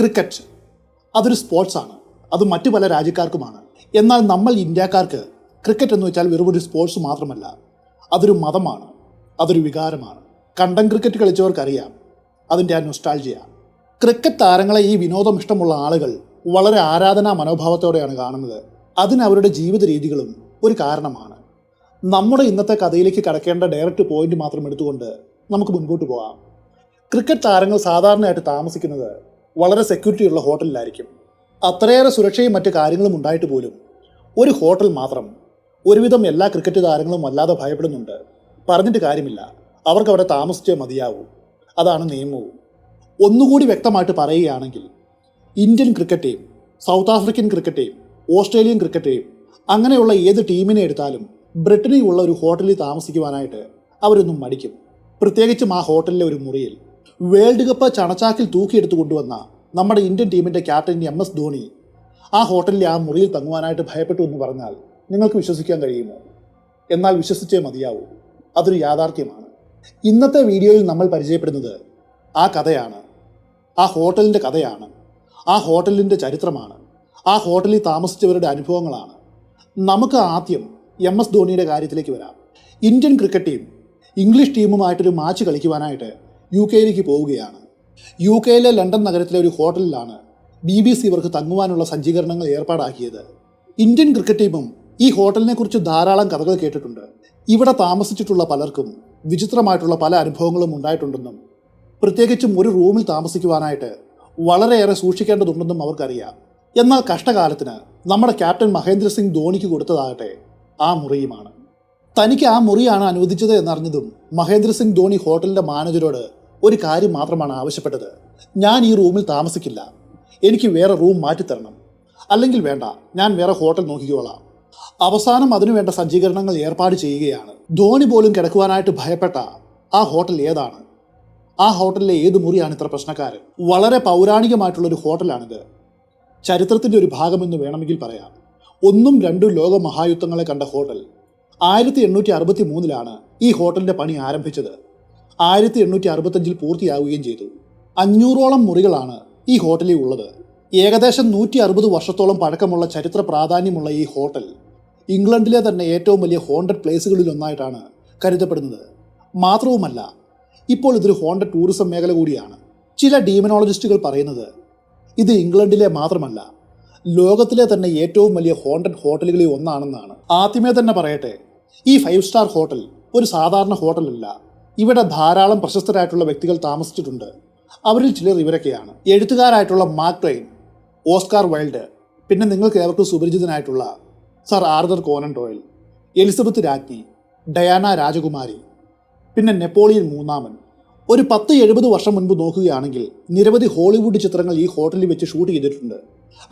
Cricket അതൊരു സ്പോർട്സാണ്. അത് മറ്റു പല രാജ്യക്കാർക്കുമാണ്. എന്നാൽ നമ്മൾ ഇന്ത്യക്കാർക്ക് ക്രിക്കറ്റ് എന്ന് വെച്ചാൽ വെറും ഒരു സ്പോർട്സ് മാത്രമല്ല. അതൊരു മതമാണ്. അതൊരു വികാരമാണ്. കണ്ടം ക്രിക്കറ്റ് കളിച്ചവർക്കറിയാം. അതിന്റെ ആ നൊസ്റ്റാൾജിയ ക്രിക്കറ്റ് താരങ്ങളെ ഈ വിനോദം ഇഷ്ടമുള്ള ആളുകൾ വളരെ ആരാധനാ മനോഭാവത്തോടെയാണ് കാണുന്നത്. അതിന് അവരുടെ ജീവിത രീതികളും ഒരു കാരണമാണ്. നമ്മുടെ ഇന്നത്തെ കഥയിലേക്ക് കടക്കേണ്ട ഡയറക്റ്റ് പോയിന്റ് മാത്രം എടുത്തുകൊണ്ട് നമുക്ക് മുൻപോട്ട് പോകാം. ക്രിക്കറ്റ് താരങ്ങൾ സാധാരണയായിട്ട് താമസിക്കുന്നത് വളരെ സെക്യൂരിറ്റി ഉള്ള ഹോട്ടലിലായിരിക്കും. അത്രയേറെ സുരക്ഷയും മറ്റു കാര്യങ്ങളും ഉണ്ടായിട്ട് പോലും ഒരു ഹോട്ടൽ മാത്രം ഒരുവിധം എല്ലാ ക്രിക്കറ്റ് താരങ്ങളും വല്ലാതെ ഭയപ്പെടുന്നുണ്ട്. പറഞ്ഞിട്ട് കാര്യമില്ല. അവർക്ക് അവിടെ താമസിച്ചേ മതിയാവൂ. അതാണ് നിയമവും. ഒന്നുകൂടി വ്യക്തമായിട്ട് പറയുകയാണെങ്കിൽ Indian cricket team South African cricket team Australian cricket team അങ്ങനെയുള്ള ഏത് ടീമിനെ എടുത്താലും ബ്രിട്ടനിലുള്ള ഒരു ഹോട്ടലിൽ താമസിക്കുവാനായിട്ട് അവരൊന്നും മടിക്കും. പ്രത്യേകിച്ചും ആ ഹോട്ടലിലെ ഒരു മുറിയിൽ. വേൾഡ് കപ്പ് ചണച്ചാക്കിൽ തൂക്കിയെടുത്തു കൊണ്ടുവന്ന നമ്മുടെ ഇന്ത്യൻ ടീമിന്റെ ക്യാപ്റ്റൻ എം എസ് ധോണി ആ ഹോട്ടലിലെ ആ മുറിയിൽ തങ്ങുവാനായിട്ട് ഭയപ്പെട്ടു എന്ന് പറഞ്ഞാൽ നിങ്ങൾക്ക് വിശ്വസിക്കാൻ കഴിയുമോ? എന്നാൽ വിശ്വസിച്ചേ മതിയാവൂ. അതൊരു യാഥാർത്ഥ്യമാണ്. ഇന്നത്തെ വീഡിയോയിൽ നമ്മൾ പരിചയപ്പെടുന്നത് ആ കഥയാണ്. ആ ഹോട്ടലിന്റെ കഥയാണ്. ആ ഹോട്ടലിന്റെ ചരിത്രമാണ്. ആ ഹോട്ടലിൽ താമസിച്ചവരുടെ അനുഭവങ്ങളാണ്. നമുക്ക് ആദ്യം എം എസ് ധോണിയുടെ കാര്യത്തിലേക്ക് വരാം. ഇന്ത്യൻ ക്രിക്കറ്റ് ടീം ഇംഗ്ലീഷ് ടീമുമായിട്ടൊരു മാച്ച് കളിക്കുവാനായിട്ട് യു കെയിലേക്ക് പോവുകയാണ്. യു കെയിലെ ലണ്ടൻ നഗരത്തിലെ ഒരു ഹോട്ടലിലാണ് ബി ബി സി ഇവർക്ക് തങ്ങുവാനുള്ള സജ്ജീകരണങ്ങൾ ഏർപ്പാടാക്കിയത്. ഇന്ത്യൻ ക്രിക്കറ്റ് ടീമും ഈ ഹോട്ടലിനെ കുറിച്ച് ധാരാളം കഥകൾ കേട്ടിട്ടുണ്ട്. ഇവിടെ താമസിച്ചിട്ടുള്ള പലർക്കും വിചിത്രമായിട്ടുള്ള പല അനുഭവങ്ങളും ഉണ്ടായിട്ടുണ്ടെന്നും പ്രത്യേകിച്ചും ഒരു റൂമിൽ താമസിക്കുവാനായിട്ട് വളരെയേറെ സൂക്ഷിക്കേണ്ടതുണ്ടെന്നും അവർക്കറിയാം. എന്നാൽ കഷ്ടകാലത്തിന് നമ്മുടെ ക്യാപ്റ്റൻ മഹേന്ദ്ര സിംഗ് ധോണിക്ക് കൊടുത്തതാകട്ടെ ആ മുറിയുമാണ്. തനിക്ക് ആ മുറിയാണ് അനുവദിച്ചത് എന്നറിഞ്ഞതും മഹേന്ദ്ര സിംഗ് ധോണി ഹോട്ടലിന്റെ മാനേജരോട് ഒരു കാര്യം മാത്രമാണ് ആവശ്യപ്പെട്ടത്. ഞാൻ ഈ റൂമിൽ താമസിക്കില്ല. എനിക്ക് വേറെ റൂം മാറ്റിത്തരണം അല്ലെങ്കിൽ വേണ്ട ഞാൻ വേറെ ഹോട്ടൽ നോക്കിക്കോളാം. അവസാനം അതിനുവേണ്ട സജ്ജീകരണങ്ങൾ ഏർപ്പാട് ചെയ്യുകയാണ്. ധോണി പോലും കിടക്കുവാനായിട്ട് ഭയപ്പെട്ട ആ ഹോട്ടൽ ഏതാണ്? ആ ഹോട്ടലിലെ ഏത് മുറിയാണ് ഇത്ര പ്രശ്നക്കാരൻ? വളരെ പൗരാണികമായിട്ടുള്ള ഒരു ഹോട്ടലാണിത്. ചരിത്രത്തിന്റെ ഒരു ഭാഗമെന്ന് വേണമെങ്കിൽ പറയാം. ഒന്നും രണ്ടും ലോക മഹായുദ്ധങ്ങളെ കണ്ട ഹോട്ടൽ. ആയിരത്തി എണ്ണൂറ്റി അറുപത്തി മൂന്നിലാണ് ഈ ഹോട്ടലിന്റെ പണി ആരംഭിച്ചത്. ആയിരത്തി എണ്ണൂറ്റി അറുപത്തഞ്ചിൽ പൂർത്തിയാവുകയും ചെയ്തു. അഞ്ഞൂറോളം മുറികളാണ് ഈ ഹോട്ടലിൽ ഉള്ളത്. ഏകദേശം നൂറ്റി അറുപത് വർഷത്തോളം പഴക്കമുള്ള ചരിത്ര പ്രാധാന്യമുള്ള ഈ ഹോട്ടൽ ഇംഗ്ലണ്ടിലെ തന്നെ ഏറ്റവും വലിയ ഹോണ്ടഡ് പ്ലേസുകളിൽ ഒന്നായിട്ടാണ് കരുതപ്പെടുന്നത്. മാത്രവുമല്ല ഇപ്പോൾ ഇതൊരു ഹോണ്ടഡ് ടൂറിസം മേഖല കൂടിയാണ്. ചില ഡീമനോളജിസ്റ്റുകൾ പറയുന്നത് ഇത് ഇംഗ്ലണ്ടിലെ മാത്രമല്ല ലോകത്തിലെ തന്നെ ഏറ്റവും വലിയ ഹോണ്ടഡ് ഹോട്ടലുകളിൽ ഒന്നാണെന്നാണ്. ആദ്യമേ തന്നെ പറയട്ടെ ഈ ഫൈവ് സ്റ്റാർ ഹോട്ടൽ ഒരു സാധാരണ ഹോട്ടലല്ല ഇവിടെ ധാരാളം പ്രശസ്തരായിട്ടുള്ള വ്യക്തികൾ താമസിച്ചിട്ടുണ്ട്. അവരിൽ ചിലർ ഇവരൊക്കെയാണ്. എഴുത്തുകാരായിട്ടുള്ള മാർക്ക് ട്വൈൻ ഓസ്കാർ വൈൽഡ് പിന്നെ നിങ്ങൾക്ക് ഏവർക്കും സുപരിചിതനായിട്ടുള്ള Sir Arthur Conan Doyle Elizabeth രാജ്ഞി ഡയാന രാജകുമാരി പിന്നെ നെപ്പോളിയൻ മൂന്നാമൻ. ഒരു പത്ത് എഴുപത് വർഷം മുൻപ് നോക്കുകയാണെങ്കിൽ നിരവധി ഹോളിവുഡ് ചിത്രങ്ങൾ ഈ ഹോട്ടലിൽ വെച്ച് ഷൂട്ട് ചെയ്തിട്ടുണ്ട്.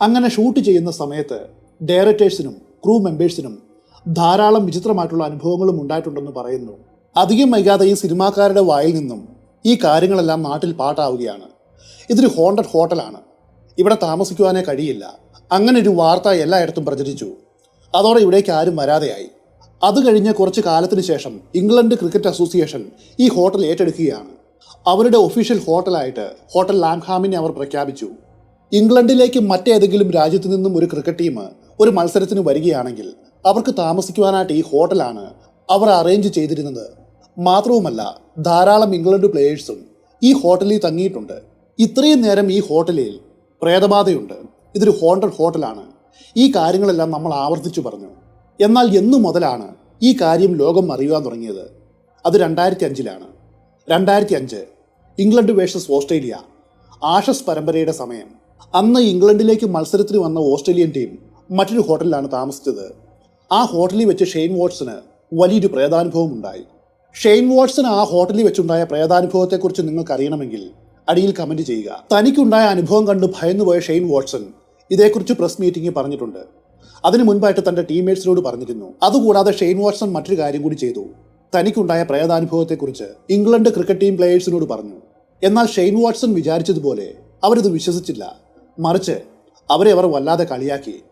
അങ്ങനെ ഷൂട്ട് ചെയ്യുന്ന സമയത്ത് ഡയറക്ടേഴ്സിനും ക്രൂ മെമ്പേഴ്സിനും ധാരാളം വിചിത്രമായിട്ടുള്ള അനുഭവങ്ങളും ഉണ്ടായിട്ടുണ്ടെന്ന് പറയുന്നു. അധികം വൈകാതെ ഈ സിനിമാക്കാരുടെ വായിൽ നിന്നും ഈ കാര്യങ്ങളെല്ലാം നാട്ടിൽ പാട്ടാവുകയാണ്. ഇതൊരു ഹോണ്ടഡ് ഹോട്ടലാണ് ഇവിടെ താമസിക്കുവാനേ കഴിയില്ല. അങ്ങനെ ഒരു വാർത്ത എല്ലായിടത്തും പ്രചരിച്ചു. അതോടെ ഇവിടേക്ക് ആരും വരാതെയായി. അത് കഴിഞ്ഞ് കുറച്ച് കാലത്തിന് ശേഷം ഇംഗ്ലണ്ട് ക്രിക്കറ്റ് അസോസിയേഷൻ ഈ ഹോട്ടൽ ഏറ്റെടുക്കുകയാണ്. അവരുടെ ഒഫീഷ്യൽ ഹോട്ടലായിട്ട് ഹോട്ടൽ ലാംഹാമിനെ അവർ പ്രഖ്യാപിച്ചു. ഇംഗ്ലണ്ടിലേക്ക് മറ്റേതെങ്കിലും രാജ്യത്തു നിന്നും ഒരു ക്രിക്കറ്റ് ടീം ഒരു മത്സരത്തിന് വരികയാണെങ്കിൽ അവർക്ക് താമസിക്കുവാനായിട്ട് ഈ ഹോട്ടലാണ് അവർ അറേഞ്ച് ചെയ്തിരുന്നത്. മാത്രവുമല്ല ധാരാളം ഇംഗ്ലണ്ട് പ്ലേയേഴ്സും ഈ ഹോട്ടലിൽ തങ്ങിയിട്ടുണ്ട്. ഇത്രയും നേരം ഈ ഹോട്ടലിൽ പ്രേതബാധയുണ്ട്. ഇതൊരു ഹോണ്ടഡ് ഹോട്ടലാണ് ഈ കാര്യങ്ങളെല്ലാം നമ്മൾ ആവർത്തിച്ചു പറഞ്ഞു. എന്നാൽ എന്നു മുതലാണ് ഈ കാര്യം ലോകം അറിയുവാൻ തുടങ്ങിയത്. അത് രണ്ടായിരത്തി അഞ്ചിലാണ് രണ്ടായിരത്തി അഞ്ച് ഇംഗ്ലണ്ട് വേഴ്സസ് ഓസ്ട്രേലിയ. ആഷസ് പരമ്പരയുടെ സമയം. അന്ന് ഇംഗ്ലണ്ടിലേക്ക് മത്സരത്തിന് വന്ന ഓസ്ട്രേലിയൻ ടീം മറ്റൊരു ഹോട്ടലിലാണ് താമസിച്ചത്. ആ ഹോട്ടലിൽ വെച്ച് ഷെയ്ൻ വാട്സന് വലിയൊരു പ്രേതാനുഭവം ഉണ്ടായി. ഷെയ്ൻ വാട്സൺ ആ ഹോട്ടലിൽ വെച്ചുണ്ടായ പ്രേതാനുഭവത്തെക്കുറിച്ച് നിങ്ങൾക്ക് അറിയണമെങ്കിൽ അടിയിൽ കമന്റ് ചെയ്യുക. തനിക്കുണ്ടായ അനുഭവം കണ്ട് ഭയന്നുപോയ ഷെയ്ൻ വാട്സൺ ഇതേക്കുറിച്ച് പ്രസ് മീറ്റിംഗിൽ പറഞ്ഞിട്ടുണ്ട്. അതിനു മുൻപായിട്ട് തന്റെ ടീംമേറ്റ്സിനോട് പറഞ്ഞിരുന്നു. അതുകൂടാതെ ഷെയ്ൻ വാട്സൺ മറ്റൊരു കാര്യം കൂടി ചെയ്തു. തനിക്കുണ്ടായ പ്രേതാനുഭവത്തെക്കുറിച്ച് ഇംഗ്ലണ്ട് ക്രിക്കറ്റ് ടീം പ്ലേയേഴ്സിനോട് പറഞ്ഞു. എന്നാൽ ഷെയ്ൻ വാട്സൺ വിചാരിച്ചതുപോലെ അവരിത് വിശ്വസിച്ചില്ല. മറിച്ച് അവരെ അവർ വല്ലാതെ കളിയാക്കി.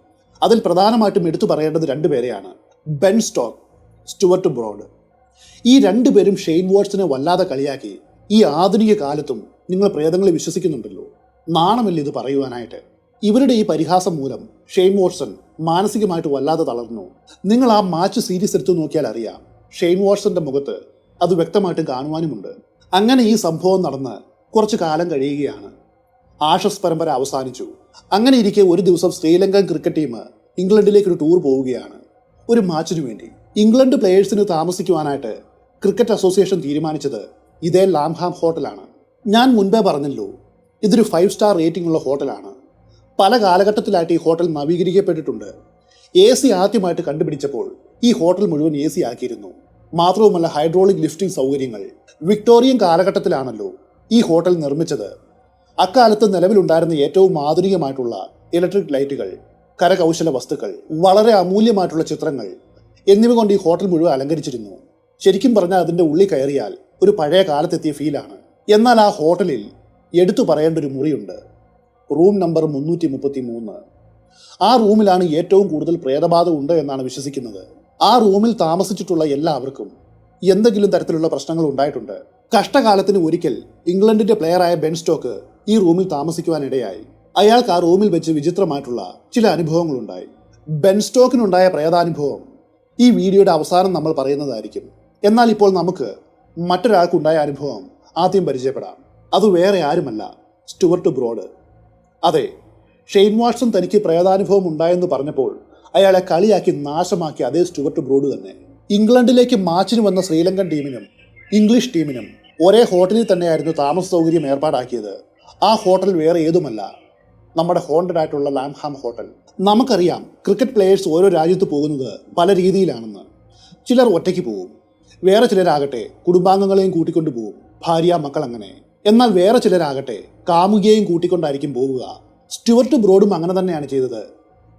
അതിൽ പ്രധാനമായിട്ടും എടുത്തു പറയേണ്ടത് രണ്ടുപേരെയാണ് ബെൻ സ്റ്റോക്ക് സ്റ്റുവർട്ട് ബ്രോഡ്. ഈ രണ്ടുപേരും ഷെയ്ൻ വാട്സിനെ വല്ലാതെ കളിയാക്കി. ഈ ആധുനിക കാലത്തും നിങ്ങൾ പ്രേതങ്ങളെ വിശ്വസിക്കുന്നുണ്ടല്ലോ. നാണമില്ല ഇത് പറയുവാനായിട്ട്? ഇവരുടെ ഈ പരിഹാസം മൂലം ഷെയ്ൻ വാട്സൺ മാനസികമായിട്ട് വല്ലാതെ തളർന്നു. നിങ്ങൾ ആ മാച്ച് സീരീസ് എടുത്തു നോക്കിയാൽ അറിയാം. ഷെയ്ൻ വാട്സന്റെ മുഖത്ത് അത് വ്യക്തമായിട്ട് കാണുവാനുമുണ്ട്. അങ്ങനെ ഈ സംഭവം നടന്ന് കുറച്ച് കാലം കഴിയുകയാണ്. ആഷസ് പരമ്പര അവസാനിച്ചു. അങ്ങനെ ഇരിക്കെ ഒരു ദിവസം ശ്രീലങ്കൻ ക്രിക്കറ്റ് ടീം ഇംഗ്ലണ്ടിലേക്ക് ഒരു ടൂർ പോവുകയാണ്. ഒരു മാച്ചിനു വേണ്ടി. ഇംഗ്ലണ്ട് പ്ലേയേഴ്സിന് താമസിക്കുവാനായിട്ട് ക്രിക്കറ്റ് അസോസിയേഷൻ തീരുമാനിച്ചത് ഇതേ ലാംഹാം ഹോട്ടലാണ് ഞാൻ മുൻപേ പറഞ്ഞല്ലോ ഇതൊരു ഫൈവ് സ്റ്റാർ റേറ്റിംഗ് ഉള്ള ഹോട്ടലാണ് പല കാലഘട്ടത്തിലായിട്ട് ഈ ഹോട്ടൽ നവീകരിക്കപ്പെട്ടിട്ടുണ്ട്. എ സി ആദ്യമായിട്ട് കണ്ടുപിടിച്ചപ്പോൾ ഈ ഹോട്ടൽ മുഴുവൻ എ സി ആക്കിയിരുന്നു. മാത്രവുമല്ല ഹൈഡ്രോളിക് ലിഫ്റ്റിംഗ് സൗകര്യങ്ങൾ. വിക്ടോറിയൻ കാലഘട്ടത്തിലാണല്ലോ ഈ ഹോട്ടൽ നിർമ്മിച്ചത്. അക്കാലത്ത് നിലവിലുണ്ടായിരുന്ന ഏറ്റവും ആധുനികമായിട്ടുള്ള ഇലക്ട്രിക് ലൈറ്റുകൾ കരകൗശല വസ്തുക്കൾ വളരെ അമൂല്യമായിട്ടുള്ള ചിത്രങ്ങൾ എന്നിവ കൊണ്ട് ഈ ഹോട്ടൽ മുഴുവൻ അലങ്കരിച്ചിരുന്നു. ശരിക്കും പറഞ്ഞാൽ അതിന്റെ ഉള്ളിൽ കയറിയാൽ ഒരു പഴയ കാലത്തെത്തിയ ഫീലാണ് എന്നാൽ ആ ഹോട്ടലിൽ എടുത്തു പറയേണ്ട ഒരു മുറിയുണ്ട്. റൂം നമ്പർ മുന്നൂറ്റി മുപ്പത്തി മൂന്ന് ആ റൂമിലാണ് ഏറ്റവും കൂടുതൽ പ്രേതബാധ ഉണ്ട് എന്നാണ് വിശ്വസിക്കുന്നത്. ആ റൂമിൽ താമസിച്ചിട്ടുള്ള എല്ലാവർക്കും എന്തെങ്കിലും തരത്തിലുള്ള പ്രശ്നങ്ങൾ ഉണ്ടായിട്ടുണ്ട്. കഷ്ടകാലത്തിന് ഒരിക്കൽ ഇംഗ്ലണ്ടിന്റെ പ്ലെയറായ ബെൻ സ്റ്റോക്ക് ഈ റൂമിൽ താമസിക്കുവാനിടയായി. അയാൾക്ക് ആ റൂമിൽ വെച്ച് വിചിത്രമായിട്ടുള്ള ചില അനുഭവങ്ങളുണ്ടായി. ബെൻ സ്റ്റോക്കിനുണ്ടായ പ്രേതാനുഭവം ഈ വീഡിയോയുടെ അവസാനം നമ്മൾ പറയുന്നതായിരിക്കും. എന്നാൽ ഇപ്പോൾ നമുക്ക് മറ്റൊരാൾക്കുണ്ടായ അനുഭവം ആദ്യം പരിചയപ്പെടാം. അത് വേറെ ആരുമല്ല സ്റ്റുവർട്ട് ബ്രോഡ്. അതെ ഷെയ്ൻ വാട്സൺ തനിക്ക് പ്രേതാനുഭവം ഉണ്ടായെന്ന് പറഞ്ഞപ്പോൾ അയാളെ കളിയാക്കി നാശമാക്കി അതേ സ്റ്റുവർട്ട് ബ്രോഡ് തന്നെ. ഇംഗ്ലണ്ടിലേക്ക് മാച്ചിന് വന്ന ശ്രീലങ്കൻ ടീമിനും ഇംഗ്ലീഷ് ടീമിനും ഒരേ ഹോട്ടലിൽ തന്നെയായിരുന്നു താമസ സൗകര്യം ഏർപ്പാടാക്കിയത്. ആ ഹോട്ടൽ വേറെ ഏതുമല്ല. നമ്മുടെ ഹോണ്ടഡ് ആയിട്ടുള്ള ലാംഹാം ഹോട്ടൽ നമുക്കറിയാം ക്രിക്കറ്റ് പ്ലേയേഴ്സ് ഓരോ രാജ്യത്ത് പോകുന്നത് പല രീതിയിലാണെന്ന്. ചിലർ ഒറ്റയ്ക്ക് പോകും. വേറെ ചിലരാകട്ടെ കുടുംബാംഗങ്ങളെയും കൂട്ടിക്കൊണ്ടു പോകും. ഭാര്യ മക്കൾ അങ്ങനെ. എന്നാൽ വേറെ ചിലരാകട്ടെ കാമുകിയെയും കൂട്ടിക്കൊണ്ടായിരിക്കും പോവുക. സ്റ്റുവർട്ട് ബ്രോഡും അങ്ങനെ തന്നെയാണ് ചെയ്തത്.